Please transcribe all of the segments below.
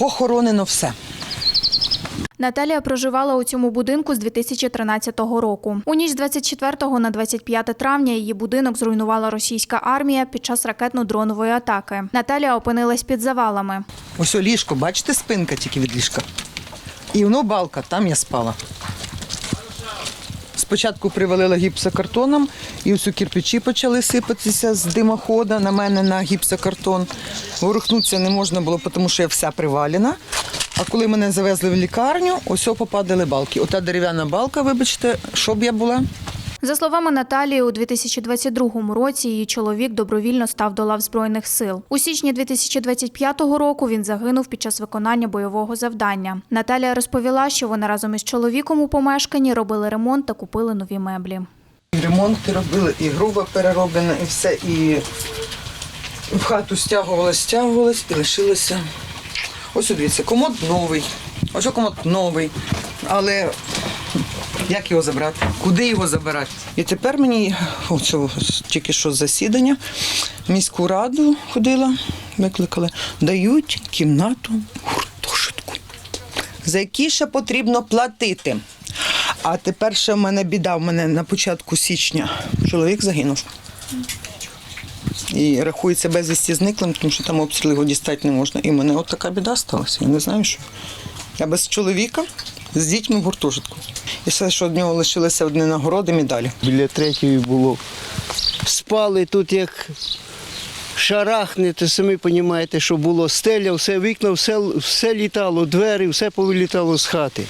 Похоронено все. Наталія проживала у цьому будинку з 2013 року. У ніч з 24 на 25 травня її будинок зруйнувала російська армія під час ракетно-дронової атаки. Наталія опинилась під завалами. Ось о, ліжко, бачите, спинка тільки від ліжка. І воно балка, там я спала. Спочатку привалила гіпсокартоном, і ось у кирпичі почали сипатися з димохода на мене на гіпсокартон. Ворухнутися не можна було, тому що я вся привалена. А коли мене завезли в лікарню, ось попадали балки. Ота дерев'яна балка, вибачте, щоб я була. За словами Наталії, у 2022 році її чоловік добровільно став до лав збройних сил. У січні 2025 року він загинув під час виконання бойового завдання. Наталія розповіла, що вони разом із чоловіком у помешканні робили ремонт та купили нові меблі. Ремонти робили, і грубо перероблено, і все. І в хату стягувалось, стягувалось і лишилося. Ось дивіться, комод новий. Ось комод новий. Але як його забрати? Куди його забирати? І тепер мені оцього тільки що засідання, міську раду ходила, викликали, дають кімнату гуртожитку за які ще потрібно платити. А тепер ще в мене біда. В мене на початку січня чоловік загинув. І рахується безвісті зниклим, тому що там обстріли його дістати не можна. І в мене от така біда сталася. Я не знаю, що. Я без чоловіка з дітьми в гуртожитку. І все, що від нього лишилося одні нагороди, медалі. Біля третьої було. Спали тут як шарахне, то самі розумієте, що було стеля, все вікна, все, все літало, двері, все повилітало з хати.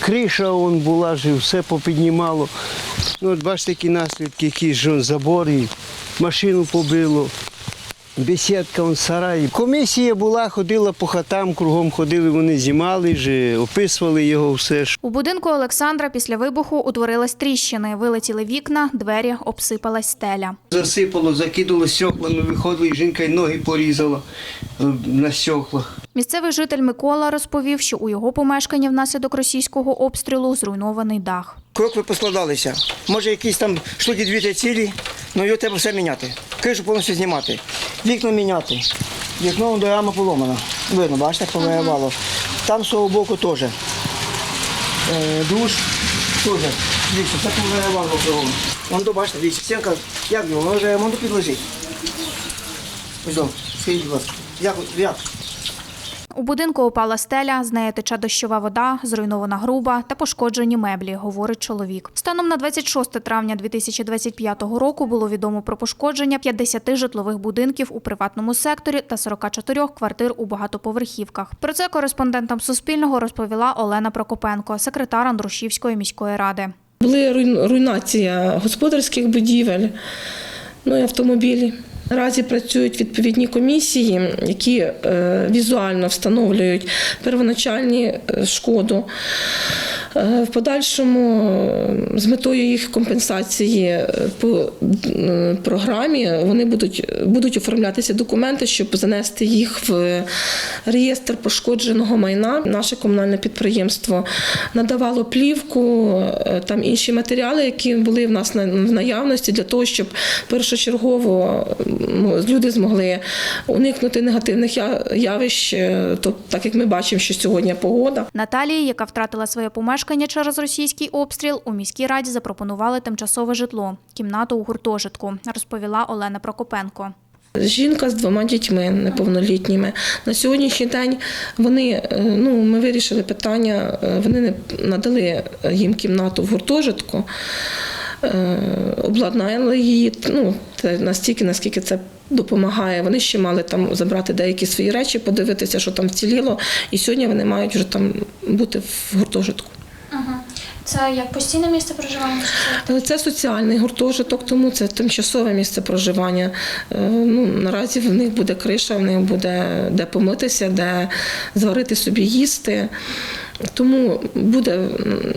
Криша он була все попіднімало. Ну, от бачите, які наслідки, які ж он забори, машину побило. Бесідка, он сарай. Комісія була, ходила по хатам, кругом ходили, вони знімали, ж, описували його все. ж. У будинку Олександра після вибуху утворилась тріщини, вилетіли вікна, двері, обсипалась стеля. Засипало, закидало стеклами, виходили, жінка й ноги порізала е, на стеклах. Місцевий житель Микола розповів, що у його помешканні внаслідок російського обстрілу зруйнований дах. Крокви поскладалися. Може, якісь там штуки дві цілі, але його треба все міняти. Кришу повністю знімати. Вікна міняти. Вікно до рама поломано. Видно, бачите, повиявало. Там з того боку теж. Е, душ теж. Дивіться, все повиявало кругом. Вон до бачите, дивіться, стінка, як його, воно вже ремонту підложить. Ось, скажіть, будь ласка, як, як? У будинку упала стеля, з неї тече дощова вода, зруйнована груба та пошкоджені меблі, говорить чоловік. Станом на 26 травня 2025 року було відомо про пошкодження 50 житлових будинків у приватному секторі та 44 квартир у багатоповерхівках. Про це кореспондентам Суспільного розповіла Олена Прокопенко, секретар Андрушівської міської ради. Були руйнація господарських будівель, ну і автомобілі. Наразі працюють відповідні комісії, які е, візуально встановлюють первоначальні е, шкоду. Е, В подальшому е, з метою їх компенсації е, по програмі вони будуть, будуть оформлятися документи, щоб занести їх в реєстр пошкодженого майна. Наше комунальне підприємство надавало плівку, там інші матеріали, які були в нас на- в наявності, для того, щоб першочергово ну, люди змогли уникнути негативних явищ, то так як ми бачимо, що сьогодні погода. Наталії, яка втратила своє помешкання через російський обстріл, у міській раді запропонували тимчасове житло кімнату у гуртожитку, розповіла Олена Прокопенко. Жінка з двома дітьми неповнолітніми. На сьогоднішній день вони е, ну ми вирішили питання. е, Вони не надали їм кімнату в гуртожитку, е, обладнали її. Ну це настільки, наскільки це. Допомагає. Вони ще мали там забрати деякі свої речі, подивитися, що там вціліло. І сьогодні вони мають вже там бути в гуртожитку. Це як постійне місце проживання? Е, Це соціальний гуртожиток, тому це тимчасове місце проживання. Е, Ну, наразі в них буде криша, в них буде де помитися, де зварити собі їсти. Тому буде,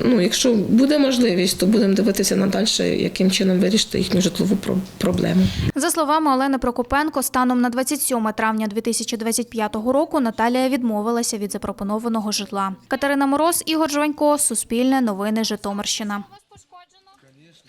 ну, якщо буде можливість, то будемо дивитися надалі, яким чином вирішити їхню житлову про- проблему. За словами Олени Прокопенко, станом на 27 травня 2025 року Наталія відмовилася від запропонованого житла. Катерина Мороз, Ігор Жванько, Суспільне, Новини Житомирщина.